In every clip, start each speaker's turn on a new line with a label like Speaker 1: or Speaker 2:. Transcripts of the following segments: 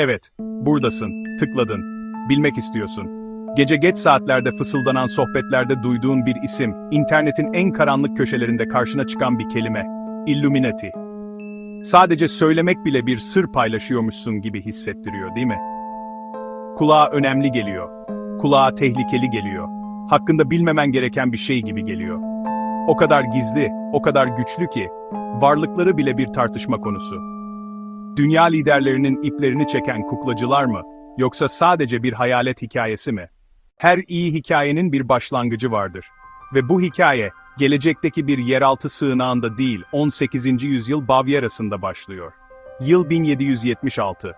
Speaker 1: Evet, buradasın, tıkladın. Bilmek istiyorsun. Gece geç saatlerde fısıldanan sohbetlerde duyduğun bir isim, internetin en karanlık köşelerinde karşına çıkan bir kelime. Illuminati. Sadece söylemek bile bir sır paylaşıyormuşsun gibi hissettiriyor, değil mi? Kulağa önemli geliyor. Kulağa tehlikeli geliyor. Hakkında bilmemen gereken bir şey gibi geliyor. O kadar gizli, o kadar güçlü ki, varlıkları bile bir tartışma konusu. Dünya liderlerinin iplerini çeken kuklacılar mı, yoksa sadece bir hayalet hikayesi mi? Her iyi hikayenin bir başlangıcı vardır. Ve bu hikaye, gelecekteki bir yeraltı sığınağında değil, 18. yüzyıl Bavyera'sında başlıyor. Yıl 1776.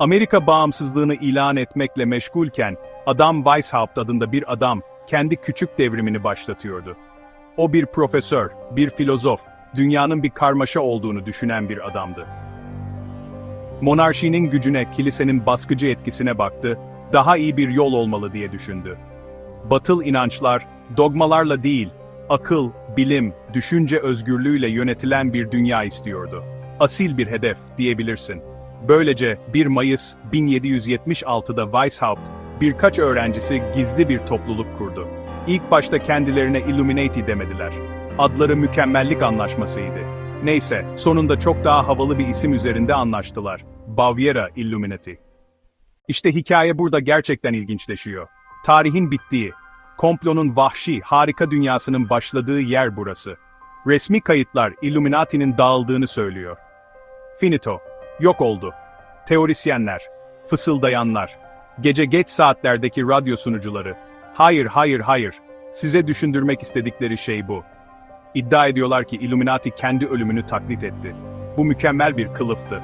Speaker 1: Amerika bağımsızlığını ilan etmekle meşgulken, Adam Weishaupt adında bir adam, kendi küçük devrimini başlatıyordu. O bir profesör, bir filozof, dünyanın bir karmaşa olduğunu düşünen bir adamdı. Monarşinin gücüne, kilisenin baskıcı etkisine baktı, daha iyi bir yol olmalı diye düşündü. Batıl inançlar, dogmalarla değil, akıl, bilim, düşünce özgürlüğüyle yönetilen bir dünya istiyordu. Asil bir hedef, diyebilirsin. Böylece 1 Mayıs 1776'da Weishaupt, birkaç öğrencisi gizli bir topluluk kurdu. İlk başta kendilerine Illuminati demediler. Adları mükemmellik anlaşmasıydı. Neyse, sonunda çok daha havalı bir isim üzerinde anlaştılar. Baviera Illuminati. İşte hikaye burada gerçekten ilginçleşiyor. Tarihin bittiği, komplonun vahşi, harika dünyasının başladığı yer burası. Resmi kayıtlar Illuminati'nin dağıldığını söylüyor. Finito, yok oldu. Teorisyenler, fısıldayanlar, gece geç saatlerdeki radyo sunucuları. Hayır, hayır, hayır. Size düşündürmek istedikleri şey bu. İddia ediyorlar ki Illuminati kendi ölümünü taklit etti. Bu mükemmel bir kılıftı.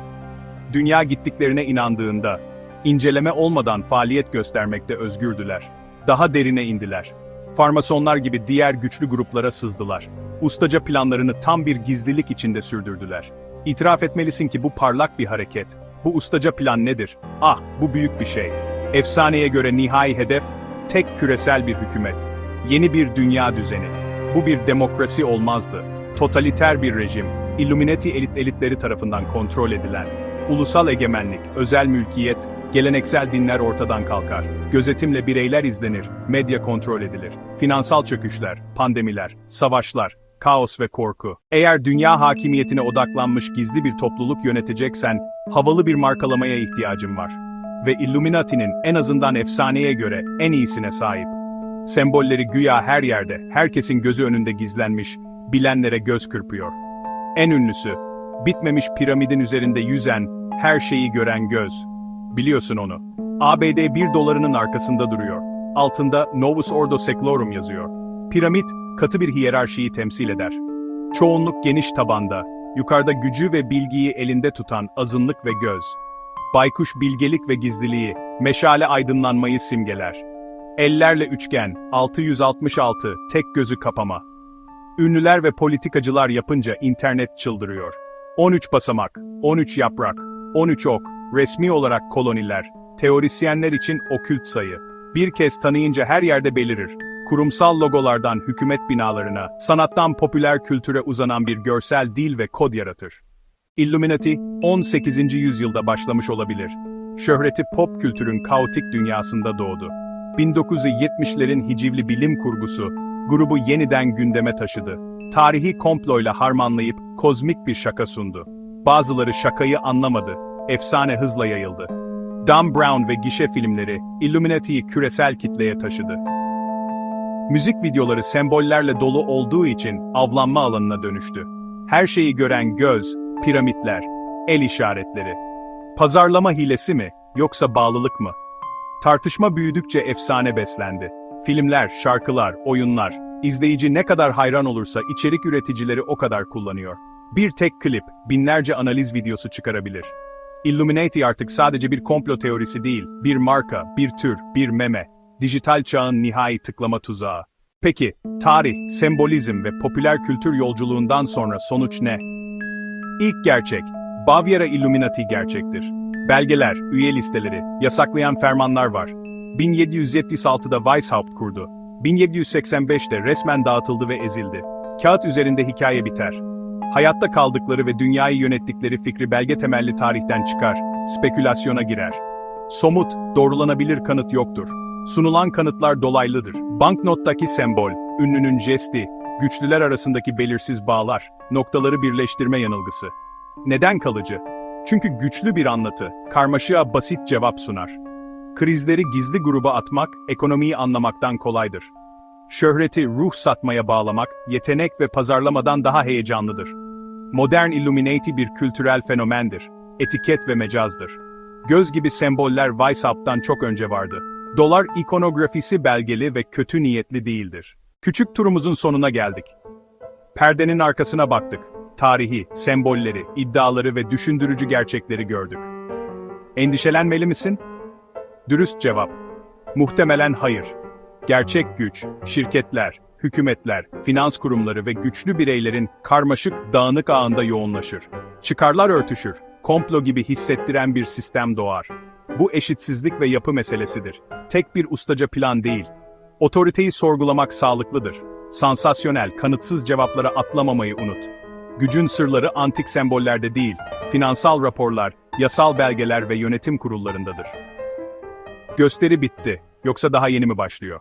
Speaker 1: Dünya gittiklerine inandığında, inceleme olmadan faaliyet göstermekte özgürdüler. Daha derine indiler. Farmasonlar gibi diğer güçlü gruplara sızdılar. Ustaca planlarını tam bir gizlilik içinde sürdürdüler. İtiraf etmelisin ki bu parlak bir hareket. Bu ustaca plan nedir? Ah, bu büyük bir şey. Efsaneye göre nihai hedef, tek küresel bir hükümet. Yeni bir dünya düzeni. Bu bir demokrasi olmazdı. Totaliter bir rejim, Illuminati elit elitleri tarafından kontrol edilen. Ulusal egemenlik, özel mülkiyet, geleneksel dinler ortadan kalkar. Gözetimle bireyler izlenir, medya kontrol edilir. Finansal çöküşler, pandemiler, savaşlar, kaos ve korku. Eğer dünya hakimiyetine odaklanmış gizli bir topluluk yöneteceksen, havalı bir markalamaya ihtiyacın var. Ve Illuminati'nin en azından efsaneye göre en iyisine sahip. Sembolleri güya her yerde, herkesin gözü önünde gizlenmiş, bilenlere göz kırpıyor. En ünlüsü, bitmemiş piramidin üzerinde yüzen, her şeyi gören göz. Biliyorsun onu. ABD 1 dolarının arkasında duruyor. Altında Novus Ordo Seclorum yazıyor. Piramit, katı bir hiyerarşiyi temsil eder. Çoğunluk geniş tabanda, yukarıda gücü ve bilgiyi elinde tutan azınlık ve göz. Baykuş bilgelik ve gizliliği, meşale aydınlanmayı simgeler. Ellerle üçgen, 666, tek gözü kapama. Ünlüler ve politikacılar yapınca internet çıldırıyor. 13 basamak, 13 yaprak, 13 ok, resmi olarak koloniler, teorisyenler için okült sayı. Bir kez tanıyınca her yerde belirir. Kurumsal logolardan hükümet binalarına, sanattan popüler kültüre uzanan bir görsel dil ve kod yaratır. Illuminati, 18. yüzyılda başlamış olabilir. Şöhreti pop kültürün kaotik dünyasında doğdu. 1970'lerin hicivli bilim kurgusu, grubu yeniden gündeme taşıdı. Tarihi komployla harmanlayıp kozmik bir şaka sundu. Bazıları şakayı anlamadı, efsane hızla yayıldı. Dan Brown ve gişe filmleri, Illuminati'yi küresel kitleye taşıdı. Müzik videoları sembollerle dolu olduğu için avlanma alanına dönüştü. Her şeyi gören göz, piramitler, el işaretleri. Pazarlama hilesi mi, yoksa bağlılık mı? Tartışma büyüdükçe efsane beslendi. Filmler, şarkılar, oyunlar, izleyici ne kadar hayran olursa içerik üreticileri o kadar kullanıyor. Bir tek klip, binlerce analiz videosu çıkarabilir. Illuminati artık sadece bir komplo teorisi değil, bir marka, bir tür, bir meme. Dijital çağın nihai tıklama tuzağı. Peki, tarih, sembolizm ve popüler kültür yolculuğundan sonra sonuç ne? İlk gerçek, Bavyera Illuminati gerçektir. Belgeler, üye listeleri, yasaklayan fermanlar var. 1776'da Weishaupt kurdu. 1785'te resmen dağıtıldı ve ezildi. Kağıt üzerinde hikaye biter. Hayatta kaldıkları ve dünyayı yönettikleri fikri belge temelli tarihten çıkar. spekülasyona girer. Somut, doğrulanabilir kanıt yoktur. Sunulan kanıtlar dolaylıdır. Banknottaki sembol, ünlünün jesti, güçlüler arasındaki belirsiz bağlar, noktaları birleştirme yanılgısı. Neden kalıcı? Çünkü güçlü bir anlatı, karmaşığa basit cevap sunar. Krizleri gizli gruba atmak, ekonomiyi anlamaktan kolaydır. Şöhreti ruh satmaya bağlamak, yetenek ve pazarlamadan daha heyecanlıdır. Modern Illuminati bir kültürel fenomendir. Etiket ve mecazdır. Göz gibi semboller Weishaupt'tan çok önce vardı. Dolar ikonografisi belgeli ve kötü niyetli değildir. Küçük turumuzun sonuna geldik. Perdenin arkasına baktık. Tarihi, sembolleri, iddiaları ve düşündürücü gerçekleri gördük. Endişelenmeli misin? Dürüst cevap. Muhtemelen hayır. Gerçek güç, şirketler, hükümetler, finans kurumları ve güçlü bireylerin karmaşık, dağınık ağında yoğunlaşır. Çıkarlar örtüşür, komplo gibi hissettiren bir sistem doğar. Bu eşitsizlik ve yapı meselesidir. Tek bir ustaca plan değil. Otoriteyi sorgulamak sağlıklıdır. Sansasyonel, kanıtsız cevaplara atlamamayı unut. Gücün sırları antik sembollerde değil, finansal raporlar, yasal belgeler ve yönetim kurullarındadır. Gösteri bitti, yoksa daha yeni mi başlıyor?